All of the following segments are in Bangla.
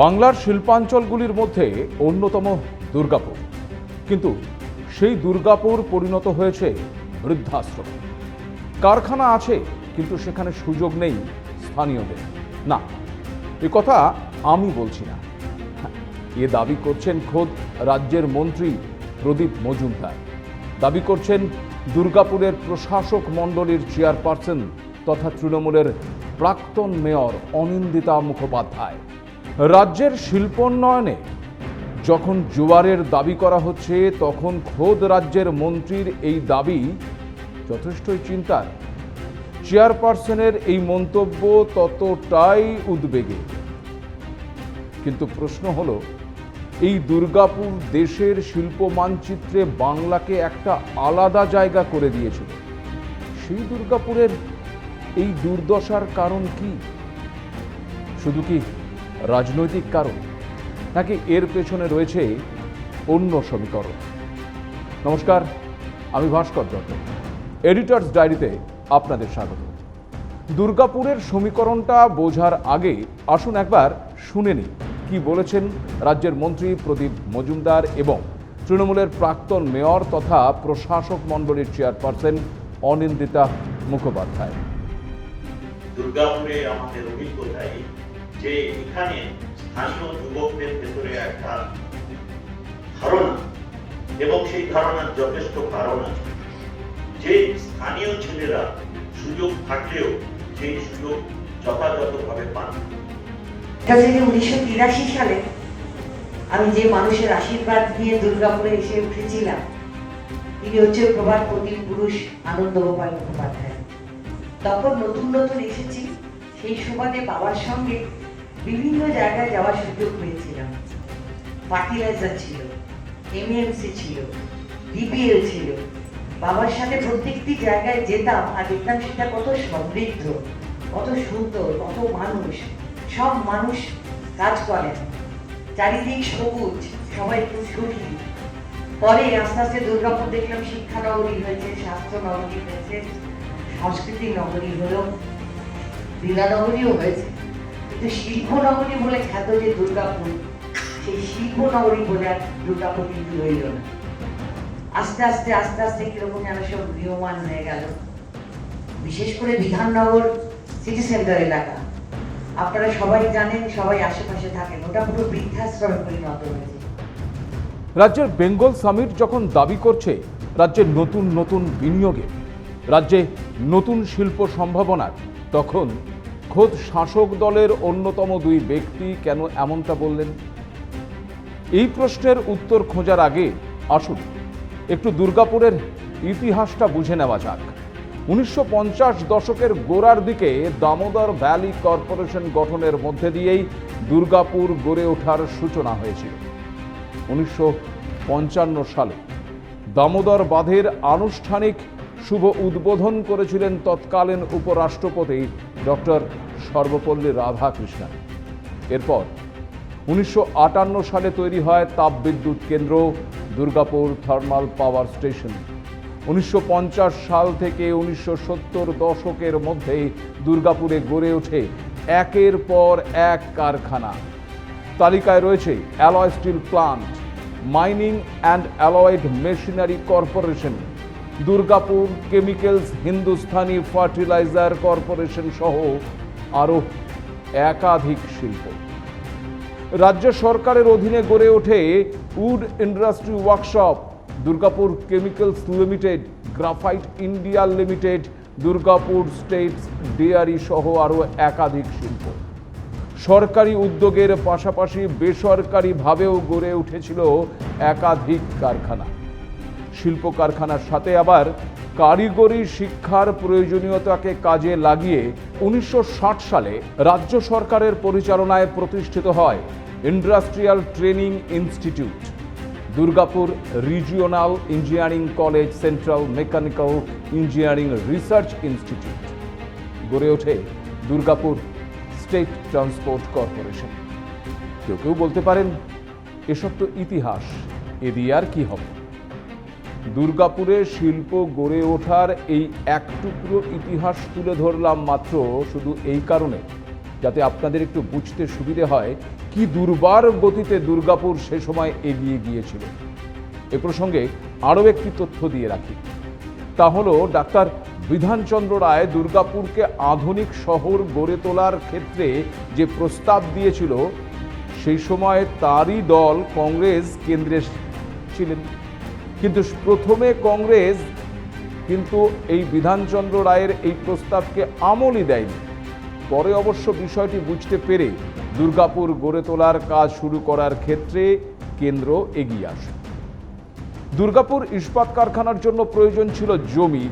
বাংলার শিল্পাঞ্চলগুলির মধ্যে অন্যতম দুর্গাপুর। কিন্তু সেই দুর্গাপুর পরিণত হয়েছে বৃদ্ধাশ্রম। কারখানা আছে, কিন্তু সেখানে সুযোগ নেই স্থানীয়দের। না, এ কথা আমি বলছি না। এ দাবি করছেন খোদ রাজ্যের মন্ত্রী প্রদীপ মজুমদার। দাবি করছেন দুর্গাপুরের প্রশাসক মণ্ডলীর চেয়ারপারসন তথা তৃণমূলের প্রাক্তন মেয়র অনিন্দিতা মুখোপাধ্যায়। রাজ্যের শিল্পোন্নয়নে যখন জোয়ারের দাবি করা হচ্ছে, তখন খোদ রাজ্যের মন্ত্রীর এই দাবি যথেষ্টই চিন্তার। চেয়ারপারসনের এই মন্তব্য ততটাই উদ্বেগে। কিন্তু প্রশ্ন হলো, এই দুর্গাপুর দেশের শিল্প মানচিত্রে বাংলাকে একটা আলাদা জায়গা করে দিয়েছিল সেই দুর্গাপুরের এই দুর্দশার কারণ কি? শুধু কি রাজনৈতিক কারণ, নাকি এর পেছনে রয়েছে অন্য সমীকরণ? নমস্কার, আমি ভাস্কর দত্ত। এডিটার্স ডায়েরিতে আপনাদের স্বাগত। দুর্গাপুরের সমীকরণটা বোঝার আগে আসুন একবার শুনে নিই কি বলেছেন রাজ্যের মন্ত্রী প্রদীপ মজুমদার এবং তৃণমূলের প্রাক্তন মেয়র তথা প্রশাসক মণ্ডলীর চেয়ারপারসন অনিন্দিতা মুখোপাধ্যায়। দুর্গাপুরে আমাদের অভিজ্ঞতায় যে এখানে স্থানীয় যুবকদের ভেতরে একটা ধারণা, এবং সেই ধারণার যথেষ্ট কারণ আছে। যে স্থানীয় ছেলেরা সুযোগ থাকলেও সেই সুযোগ যথাযথভাবে পান। উনিশশো তিরাশি সালে আমি যে মানুষের আশীর্বাদ নিয়ে দুর্গাপুরে এসে উঠেছিলাম, তিনি হচ্ছে প্রভাত প্রতীক পুরুষ আনন্দ গোপাল মুখোপাধ্যায় তখন নতুন নতুন এসেছি, সেই সুবাদে বাবার সঙ্গে বিভিন্ন জায়গায় যাওয়ার সুযোগ পেয়েছিলাম। ফার্টিলাইজার ছিল এমএমসি ছিল ডিপিএল ছিল। বাবার সাথে প্রত্যেকটি জায়গায় যেতাম আর দেখতাম সেটা কত সমৃদ্ধ, কত সুন্দর, কত মানুষ। সব মানুষ কাজ করেন। চারিদিক সবুজ, সবাই খুব সুখী। পরে আস্তে আস্তে দুর্গাপুর দেখলাম শিক্ষা নগরী হয়েছে, স্বাস্থ্য নগরী হয়েছে, সংস্কৃতি নগরী হলো লীলানগরীও হয়েছে। কিন্তু শিল্প বলে খ্যাত যে দুর্গাপুর, সেই শিল্প নগরী বলে আর দুর্গাপুর কিন্তু রইল না। আস্তে আস্তে আস্তে আস্তে কীরকম যেন সব গৃহমান হয়ে গেল। বিশেষ করে বিধাননগর সিটি সেন্টার এলাকা। আপনারা সবাই জানেন, সবাই আশেপাশে থাকেন, ওটা পুরো বৃদ্ধাশ্রমে পরিণত হয়েছে। রাজ্যের বেঙ্গল সামিট যখন দাবি করছে রাজ্যের নতুন নতুন বিনিয়োগে, রাজ্যে নতুন শিল্প সম্ভাবনার, তখন খোদ শাসক দলের অন্যতম দুই ব্যক্তি কেন এমনটা বললেন? এই প্রশ্নের উত্তর খোঁজার আগে আসুন, একটু দুর্গাপুরের ইতিহাসটা বুঝে নেওয়া যাক। উনিশশো পঞ্চাশ দশকের গোড়ার দিকে দামোদর ভ্যালি কর্পোরেশন গঠনের মধ্যে দিয়েই দুর্গাপুর গড়ে ওঠার সূচনা হয়েছিল। উনিশশো পঞ্চান্ন সালে দামোদর বাঁধের আনুষ্ঠানিক শুভ উদ্বোধন করেছিলেন তৎকালীন উপরাষ্ট্রপতি ডক্টর সর্বপল্লী রাধাকৃষ্ণন। এরপর উনিশশো আটান্ন সালে তৈরি হয় তাপবিদ্যুৎ কেন্দ্র, দুর্গাপুর থার্মাল পাওয়ার স্টেশন। উনিশশো পঞ্চাশ সাল থেকে উনিশশো সত্তর দশকের মধ্যে দুর্গাপুরে গড়ে ওঠে একের পর এক কারখানা। তালিকায় রয়েছে alloy steel plant, mining and allied machinery corporation Durgapur chemicals Hindustani fertilizer corporation সহ আরও একাধিক শিল্প। রাজ্য সরকারের অধীনে গড়ে ওঠে wood industry workshop. Durgapur chemicals limited, graphite India limited, Durgapur states dairy সহ আরও একাধিক শিল্প। সরকারি উদ্যোগের পাশাপাশি বেসরকারিভাবেও গড়ে উঠেছিল একাধিক কারখানা। শিল্প কারখানার সাথে আবার কারিগরি শিক্ষার প্রয়োজনীয়তাকে কাজে লাগিয়ে উনিশশো ষাট সালে রাজ্য সরকারের পরিচালনায় প্রতিষ্ঠিত হয় industrial training institute. Durgapur regional engineering college central mechanical engineering research institute. গড়ে ওঠে দুর্গাপুর স্টেট ট্রান্সপোর্ট কর্পোরেশন। কেউ কেউ বলতে পারেন, এসব তো ইতিহাস, এ দিয়ে আর কি হবে? দুর্গাপুরে শিল্প গড়ে ওঠার এই এক টুকরো ইতিহাস তুলে ধরলাম মাত্র শুধু এই কারণে। যাতে আপনাদের একটু বুঝতে সুবিধে হয় কি দুর্বার গতিতে দুর্গাপুর সে সময় এগিয়ে গিয়েছিল। এ প্রসঙ্গে আরও একটি তথ্য দিয়ে রাখি। তা হলো, ডাক্তার বিধানচন্দ্র রায় দুর্গাপুরকে আধুনিক শহর গড়ে তোলার ক্ষেত্রে যে প্রস্তাব দিয়েছিল, সেই সময় তারই দল কংগ্রেস কেন্দ্রে ছিলেন। কিন্তু প্রথমে কংগ্রেস কিন্তু এই বিধানচন্দ্র রায়ের এই প্রস্তাবকে আমলই দেয়নি। পরে অবশ্য বিষয়টি বুঝতে পেরে দুর্গাপুর গড়ে তোলার কাজ শুরু করার ক্ষেত্রে কেন্দ্র এগিয়ে আসে। দুর্গাপুর ইস্পাত কারখানার জন্য প্রয়োজন ছিল জমি।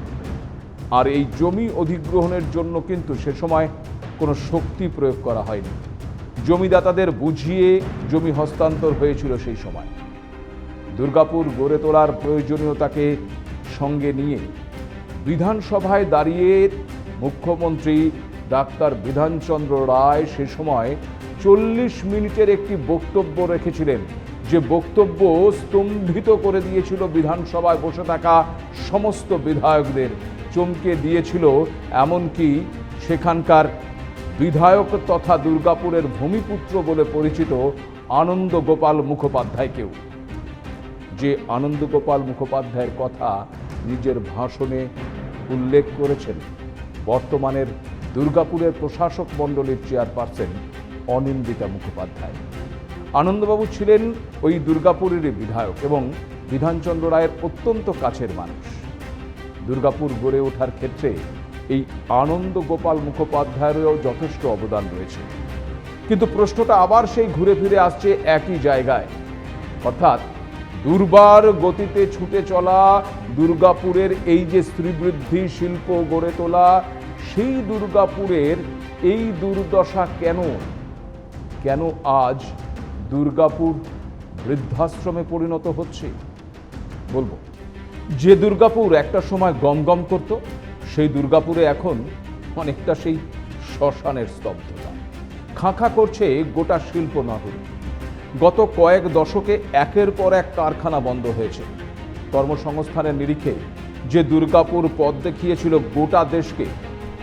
আর এই জমি অধিগ্রহণের জন্য কিন্তু সে সময় কোনো শক্তি প্রয়োগ করা হয়নি। জমিদাতাদের বুঝিয়ে জমি হস্তান্তর হয়েছিল সেই সময়। দুর্গাপুর গড়ে তোলার প্রয়োজনীয়তাকে সঙ্গে নিয়ে বিধানসভায় দাঁড়িয়ে মুখ্যমন্ত্রী ডাক্তার বিধানচন্দ্র রায় সে সময় চল্লিশ মিনিটের একটি বক্তব্য রেখেছিলেন। যে বক্তব্য স্তম্ভিত করে দিয়েছিল বিধানসভায় বসে থাকা সমস্ত বিধায়কদের। চমকে দিয়েছিল এমনকি সেখানকার বিধায়ক তথা দুর্গাপুরের ভূমিপুত্র বলে পরিচিত আনন্দ গোপাল মুখোপাধ্যায়কেও। যে আনন্দগোপাল মুখোপাধ্যায়ের কথা নিজের ভাষণে উল্লেখ করেছেন, বর্তমানের দুর্গাপুরের প্রশাসক মণ্ডলীর চেয়ারপারসন অনিন্দিতা মুখোপাধ্যায়। আনন্দবাবু ছিলেন ওই দুর্গাপুরেরই বিধায়ক এবং বিধানচন্দ্র রায়ের অত্যন্ত কাছের মানুষ। দুর্গাপুর গড়ে ওঠার ক্ষেত্রে এই আনন্দ গোপাল মুখোপাধ্যায়েরও যথেষ্ট অবদান রয়েছে। কিন্তু প্রশ্নটা আবার সেই ঘুরে ফিরে আসছে একই জায়গায়। অর্থাৎ দুর্বার গতিতে ছুটে চলা দুর্গাপুরের এই যে স্ত্রীবৃদ্ধি শিল্প গড়ে তোলা, সেই দুর্গাপুরের এই দুর্দশা কেন? কেন আজ দুর্গাপুর বৃদ্ধাশ্রমে পরিণত হচ্ছে? বলব, যে দুর্গাপুর একটা সময় গম গম করত, সেই দুর্গাপুরে এখন অনেকটা সেই শ্মশানের স্তব্ধতা। খাঁখা করছে গোটা শিল্প নগরী গত কয়েক দশকে একের পর এক কারখানা বন্ধ হয়েছে। কর্মসংস্থানের নিরিখে যে দুর্গাপুর পথ দেখিয়েছিল গোটা দেশকে,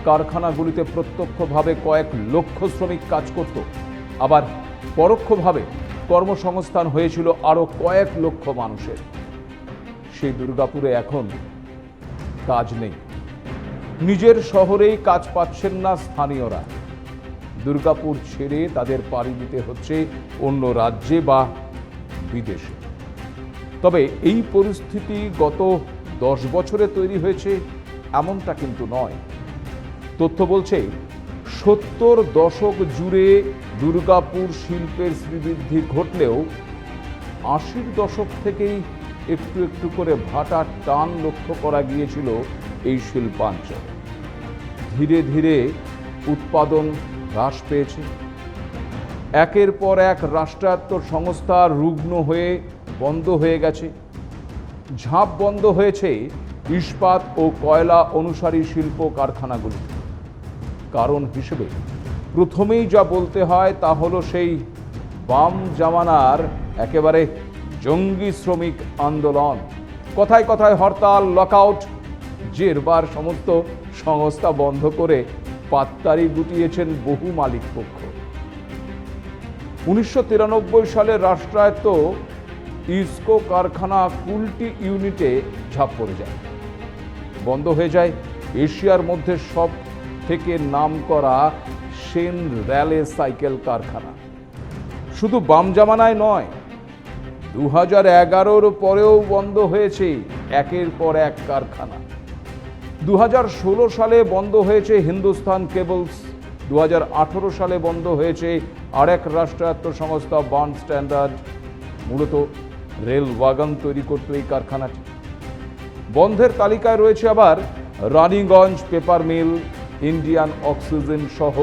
কারখানাগুলিতে প্রত্যক্ষভাবে কয়েক লক্ষ শ্রমিক কাজ করত। আবার পরোক্ষভাবে কর্মসংস্থান হয়েছিল আরও কয়েক লক্ষ মানুষের। সেই দুর্গাপুরে এখন কাজ নেই। নিজের শহরেই কাজ পাচ্ছেন না স্থানীয়রা। দুর্গাপুর ছেড়ে তাদের পাড়ি দিতে হচ্ছে অন্য রাজ্যে বা বিদেশে। তবে এই পরিস্থিতি গত দশ বছরে তৈরি হয়েছে এমনটা কিন্তু নয়। তথ্য বলছে, সত্তর দশক জুড়ে দুর্গাপুর শিল্পের শ্রীবৃদ্ধি ঘটলেও আশির দশক থেকেই একটু একটু করে ভাটার টান লক্ষ্য করা গিয়েছিল এই শিল্পাঞ্চল। ধীরে ধীরে উৎপাদন হ্রাস পেয়েছে। একের পর এক রাষ্ট্রায়ত্ত সংস্থা রুগ্ন হয়ে বন্ধ হয়ে গেছে। ঝাঁপ বন্ধ হয়েছে ইস্পাত ও কয়লা অনুসারী শিল্প কারখানাগুলি। কারণ হিসেবে প্রথমেই যা বলতে হয় তা হলো সেই বাম জামানার একেবারে জঙ্গি শ্রমিক আন্দোলন। কথায় কথায় হরতাল, লকআউট, জেরবার সমস্ত সংস্থা বন্ধ করে পাত্তারি গুটিয়েছেন বহু মালিক পক্ষ উনিশশো তিরানব্বই সালে রাষ্ট্রায়ত্ত ইস্কো কারখানা কুলটি ইউনিটে ঝাঁপ পড়ে যায়। বন্ধ হয়ে যায় এশিয়ার মধ্যে সব থেকে নাম করা সেন র্যালে সাইকেল কারখানা। শুধু বাম জামানায় নয় দু হাজার এগারোর পরেও বন্ধ হয়েছে একের পর এক কারখানা। দু হাজার ষোলো সালে বন্ধ হয়েছে হিন্দুস্তান কেবলস। দু হাজার আঠারো সালে বন্ধ হয়েছে আরেক রাষ্ট্রায়ত্ত সংস্থা বার্ন স্ট্যান্ডার্ড। মূলত রেল ওয়াগন তৈরি করত এই কারখানাটি। বন্ধের তালিকায় রয়েছে আবার Raniganj paper mill, Indian Oxygen সহ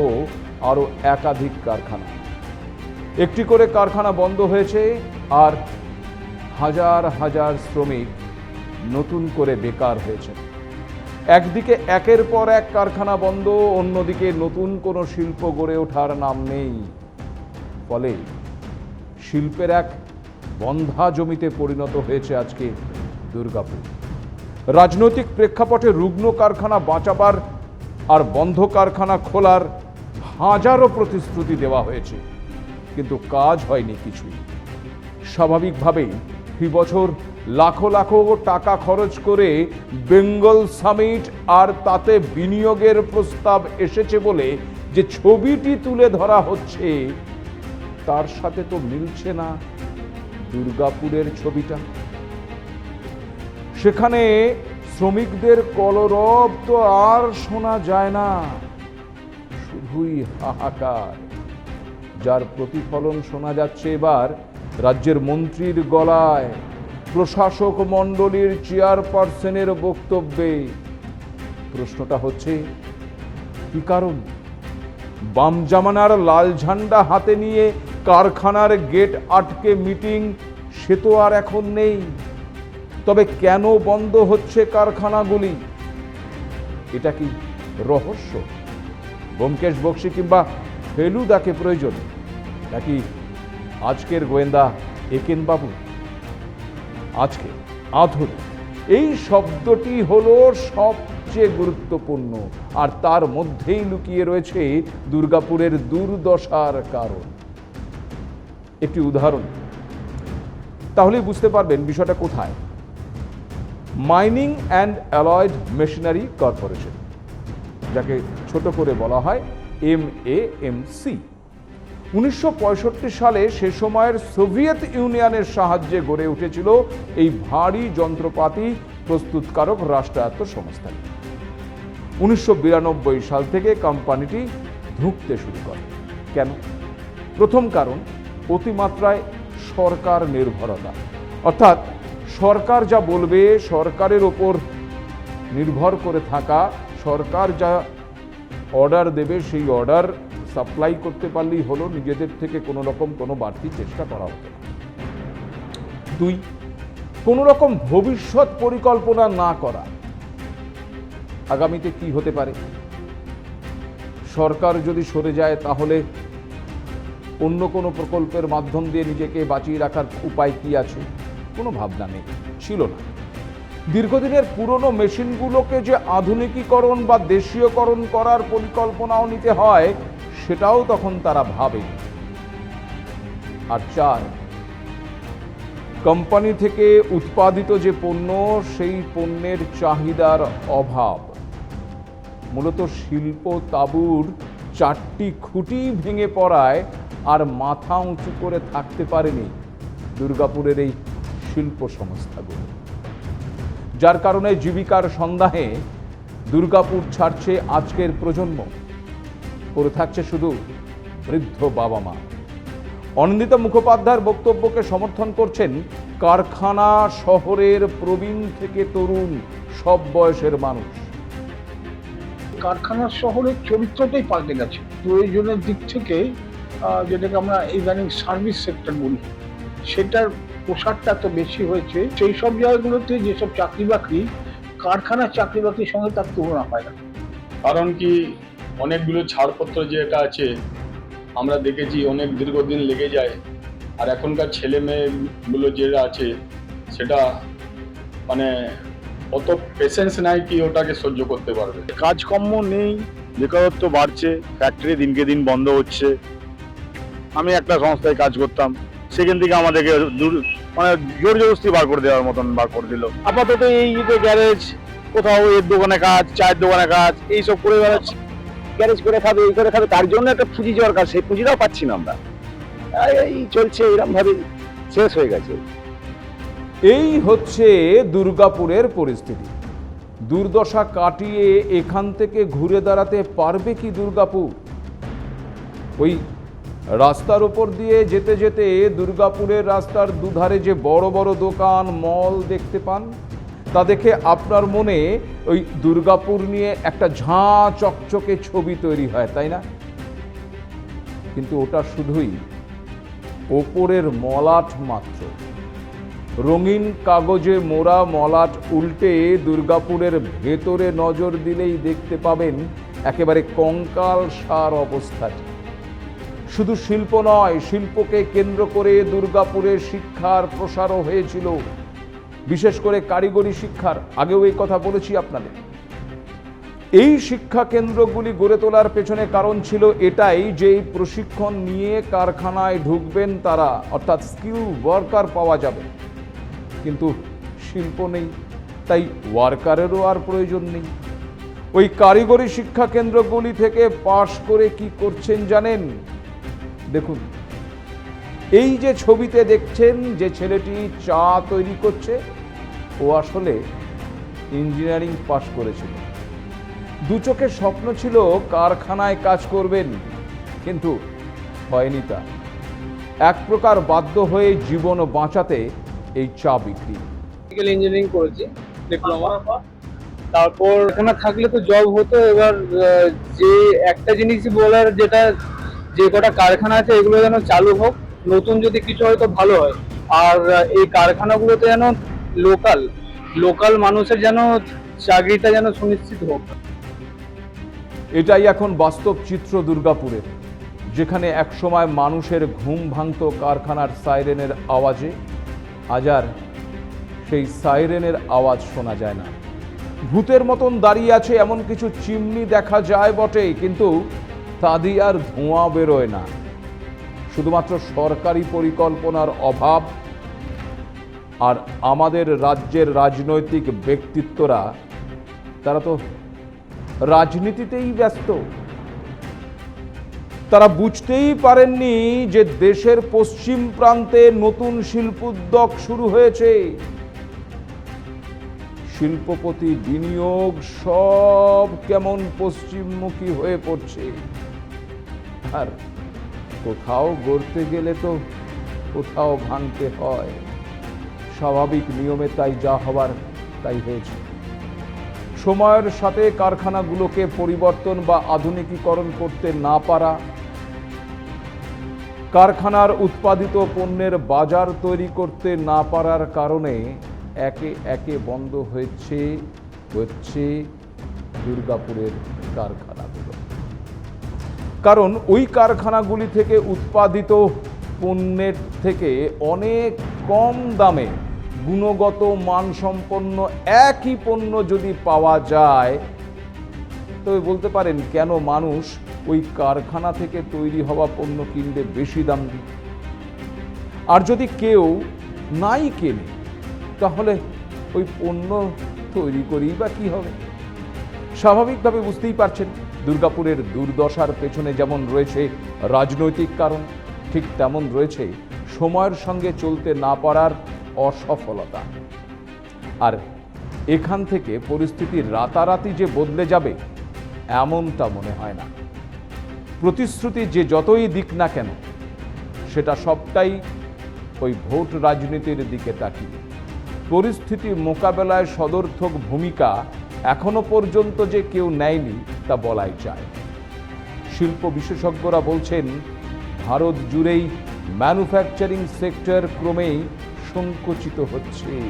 আরও একাধিক কারখানা। একটি করে কারখানা বন্ধ হয়েছে আর হাজার হাজার শ্রমিক নতুন করে বেকার হয়েছে। একদিকে একের পর এক কারখানা বন্ধ, অন্যদিকে নতুন কোনো শিল্প গড়ে ওঠার নাম নেই। ফলে শিল্পের এক বন্ধা জমিতে পরিণত হয়েছে আজকে দুর্গাপুর। রাজনৈতিক প্রেক্ষাপটে রুগ্ন কারখানা বাঁচাবার আর বন্ধ কারখানা খোলার হাজারো প্রতিশ্রুতি দেওয়া হয়েছে, কিন্তু কাজ হয়নি কিছুই। স্বাভাবিকভাবেই ফি বছর লাখো লাখো টাকা খরচ করে বেঙ্গল সামিট আর তাতে বিনিয়োগের প্রস্তাব এসেছে বলে যে ছবিটি তুলে ধরা হচ্ছে, তার সাথে তো মিলছে না দুর্গাপুরের ছবিটা। সেখানে শ্রমিকদের কলরব তো আর শোনা যায় না, শুধুই হাহাকার। যার প্রতিফলন শোনা যাচ্ছে এবার রাজ্যের মন্ত্রীর গলায়। প্রশাসক মণ্ডলীর চেয়ারপারসনের বক্তব্যে প্রশ্নটা হচ্ছে, কি কারণ? বাম জামানার লাল ঝান্ডা হাতে নিয়ে কারখানার গেট আটকে মিটিং, সে তো আর এখন নেই। তবে কেন বন্ধ হচ্ছে কারখানাগুলি? এটা কি রহস্য? ব্যোমকেশ বক্সি কিংবা ফেলুদাকে প্রয়োজন? নাকি আজকের গোয়েন্দা একেন বাবু আজকে আধুনিক। এই শব্দটি হলো সবচেয়ে গুরুত্বপূর্ণ, আর তার মধ্যেই লুকিয়ে রয়েছে দুর্গাপুরের দুর্দশার কারণ। একটি উদাহরণ। তাহলেই বুঝতে পারবেন বিষয়টা কোথায়। Mining and allied machinery corporation যাকে ছোট করে বলা হয় এম এ এম সি উনিশশো পঁয়ষট্টি সালে সে সময়ের সোভিয়েত ইউনিয়নের সাহায্যে গড়ে উঠেছিল এই ভারী যন্ত্রপাতি প্রস্তুতকারক রাষ্ট্রায়ত্ত সংস্থা। উনিশশো বিরানব্বই সাল থেকে কোম্পানিটি ধুঁকতে শুরু করে। কেন? প্রথম কারণ, অতিমাত্রায় সরকার নির্ভরতা অর্থাৎ সরকার যা বলবে সরকারের ওপর নির্ভর করে থাকা, সরকার যা অর্ডার দেবে সেই অর্ডার সাপ্লাই করতে পারলেই হলো, নিজেদের থেকে কোনো রকম কোনো বাড়তি চেষ্টা করা হতো দুই, কোনো রকম ভবিষ্যৎ পরিকল্পনা না করা, আগামীতে কি হতে পারে? সরকার যদি সরে যায়, তাহলে অন্য কোনো প্রকল্পের মাধ্যম দিয়ে নিজেকে বাঁচিয়ে রাখার উপায় কি আছে? কোনো ভাবনা নেই, ছিল না। দীর্ঘদিনের পুরনো মেশিনগুলোকে যে আধুনিকীকরণ বা দেশীয়করণ করার পরিকল্পনাও নিতে হয় সেটাও তখন তারা ভাবে। আর চার কোম্পানি থেকে উৎপাদিত যে পণ্য, সেই পণ্যের চাহিদার অভাব। মূলত শিল্প তাবুর চারটি খুঁটি ভেঙে পড়ায় আর মাথা উঁচু করে থাকতে পারেনি দুর্গাপুরের এই শিল্প সংস্থাগুলো। যার কারণে জীবিকার সন্ধানে দুর্গাপুর ছাড়ছে আজকের প্রজন্ম। পড়ে থাকছে শুধু বৃদ্ধ বাবা মা। অনিন্দিতা মুখোপাধ্যায়ের বক্তব্যকে সমর্থন করছেন কারখানা শহরের প্রবীণ থেকে তরুণ সব বয়সের মানুষ। কারখানা শহরের চরিত্রটাই পাল্টে গেছে। প্রয়োজনের দিক থেকে যেটাকে আমরা ইদানিং সার্ভিস সেক্টর বলি সেটার প্রসারটা এত বেশি হয়েছে। সেই সব জায়গাগুলোতে যেসব চাকরি বাকরি কারখানার চাকরি বাকরির সঙ্গে তার তুলনা হয় না। কারণ কি অনেকগুলো ছাড়পত্র যেটা আছে, আমরা দেখেছি অনেক দীর্ঘদিন লেগে যায়। আর এখনকার ছেলে মেয়েগুলো যেটা আছে, সেটা মানে অত পেশেন্স নাই কি ওটাকে সহ্য করতে পারবে। কাজকর্ম নেই, বেকারত্ব বাড়ছে ফ্যাক্টরি দিনকে দিন বন্ধ হচ্ছে। আমি একটা সংস্থায় কাজ করতাম, সেখান থেকে আমাদেরকে দূর মানে জোর জবরদস্তি বার করে দেওয়ার মতন বার করে দিল। আপাতত এই গ্যারেজ, কোথাও এর দোকানে কাজ, চায়ের দোকানে কাজ, এইসব করে বেড়াচ্ছি। গ্যারেজ করে খাবে, এই করে খাবে, তার জন্য একটা পুঁজি দরকার, সেই পুঁজিটাও পাচ্ছি না আমরা। এই- চলছে এরকম ভাবে শেষ হয়ে গেছে। এই হচ্ছে দুর্গাপুরের পরিস্থিতি। দুর্দশা কাটিয়ে এখান থেকে ঘুরে দাঁড়াতে পারবে কি দুর্গাপুর? ওই রাস্তার ওপর দিয়ে যেতে যেতে দুর্গাপুরের রাস্তার দুধারে যে বড় বড় দোকান, মল দেখতে পান? তা দেখে আপনার মনে ওই দুর্গাপুর নিয়ে একটা ঝাঁ চকচকে ছবি তৈরি হয়, তাই না? কিন্তু ওটা শুধুই, ওপরের মলাট মাত্র। রঙিন কাগজে মোড়া মলাট উল্টে দুর্গাপুরের ভেতরে নজর দিলেই দেখতে পাবেন একেবারে কঙ্কাল সার অবস্থাটি। শুধু শিল্প নয়, শিল্পকে কেন্দ্র করে দুর্গাপুরের শিক্ষার প্রসারও হয়েছিল। বিশেষ করে কারিগরি শিক্ষার, আগেও এই কথা বলেছি আপনাদের। এই শিক্ষা কেন্দ্রগুলি গড়ে তোলার পেছনে কারণ ছিল এটাই যে প্রশিক্ষণ নিয়ে কারখানায় ঢুকবেন তারা, অর্থাৎ স্কিল ওয়ার্কার পাওয়া যাবে। কিন্তু শিল্প নেই, তাই ওয়ার্কারেরও আর প্রয়োজন নেই। ওই কারিগরি শিক্ষা কেন্দ্রগুলি থেকে পাশ করে কি করছেন জানেন? দেখুন এই যে ছবিতে দেখছেন যে ছেলেটি চা তৈরি করছে, ও আসলে ইঞ্জিনিয়ারিং পাশ করেছিল। দু চোখের স্বপ্ন ছিল কারখানায় কাজ করবেন, কিন্তু হয়নি তা। এক প্রকার বাধ্য হয়ে জীবন বাঁচাতে এই চা বিক্রি। ইঞ্জিনিয়ারিং করেছি ডিপ্লোমা তারপর এখানে থাকলে তো জব হতো, এবার যে একটা জিনিসই বলার, যেটা, যে কটা কারখানা আছে, এগুলো যেন চালু হোক নতুন যদি কিছু হয়তো ভালো হয়। আর এই কারখানাগুলোতে যেন লোকাল লোকাল মানুষের যেন চাকরিটা যেন সুনিশ্চিত হোক। এটাই এখন বাস্তব চিত্র দুর্গাপুরের যেখানে একসময় মানুষের ঘুম ভাঙত কারখানার সাইরেনের আওয়াজে। আজ আর সেই সাইরেনের আওয়াজ শোনা যায় না। ভূতের মতন দাঁড়িয়ে আছে এমন কিছু চিমনি দেখা যায় বটে কিন্তু তা দিয়ে আর ধোঁয়া বেরোয় না। শুধুমাত্র সরকারি পরিকল্পনার অভাব আর আমাদের রাজ্যের রাজনৈতিক ব্যক্তিত্বরা, তারা তো রাজনীতিতেই ব্যস্ত। তারা বুঝতেই পারেননি যে দেশের পশ্চিম প্রান্তে নতুন শিল্পোদ্যোগ শুরু হয়েছে। শিল্পপতি বিনিয়োগ সব কেমন পশ্চিমমুখী হয়ে পড়ছে। আর কোথাও গড়তে গেলে তো কোথাও ভাঙতে হয়। স্বাভাবিক নিয়মে তাই যা হবার তাই হয়েছে। সময়ের সাথে কারখানাগুলোকে পরিবর্তন বা আধুনিকীকরণ করতে না পারা, কারখানার উৎপাদিত পণ্যের বাজার তৈরি করতে না পারার কারণে একে একে বন্ধ হয়েছে, হচ্ছে দুর্গাপুরের কারখানাগুলো কারণ ওই কারখানাগুলি থেকে উৎপাদিত পণ্যের থেকে অনেক কম দামে গুণগত মানসম্পন্ন একই পণ্য যদি পাওয়া যায়, তবে বলতে পারেন কেন মানুষ ওই কারখানা থেকে তৈরি হওয়া পণ্য কিনবে বেশি দাম দিয়ে? আর যদি কেউ নাই কেনে, তাহলে ওই পণ্য তৈরি করেই বা কী হবে? স্বাভাবিকভাবে বুঝতেই পারছেন। দুর্গাপুরের দুর্দশার পেছনে যেমন রয়েছে রাজনৈতিক কারণ, ঠিক তেমন রয়েছে সময়ের সঙ্গে চলতে না পারার অসফলতা। আর এখান থেকে পরিস্থিতি রাতারাতি যে বদলে যাবে, এমনটা মনে হয় না। প্রতিশ্রুতি যে যতই দিক না কেন, সেটা সবটাই ওই ভোট রাজনীতির দিকে তাকিয়ে। পরিস্থিতি মোকাবেলায় সদর্থক ভূমিকা এখনও পর্যন্ত যে কেউ নেয়নি তা বলাই যায়। শিল্প বিশেষজ্ঞরা বলছেন, ভারত জুড়েই ম্যানুফ্যাকচারিং সেক্টর ক্রমেই সংকুচিত হচ্ছে।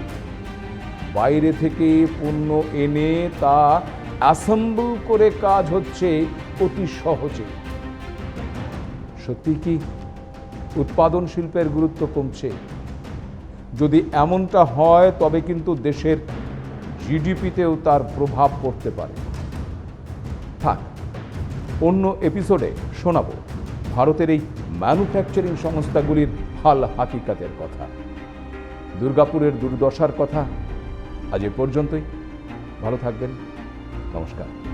বাইরে থেকে পণ্য এনে তা অ্যাসেম্বল করে কাজ হচ্ছে অতি সহজে। সত্যি কি উৎপাদন শিল্পের গুরুত্ব কমছে? যদি এমনটা হয়, তবে কিন্তু দেশের জিডিপিতেও তার প্রভাব পড়তে পারে। থাক। অন্য এপিসোডে শোনাব ভারতের এই ম্যানুফ্যাকচারিং সংস্থাগুলির হাল হাকিকাতের কথা। দুর্গাপুরের দুর্দশার কথা। আজ এ পর্যন্তই। ভালো থাকবেন। নমস্কার।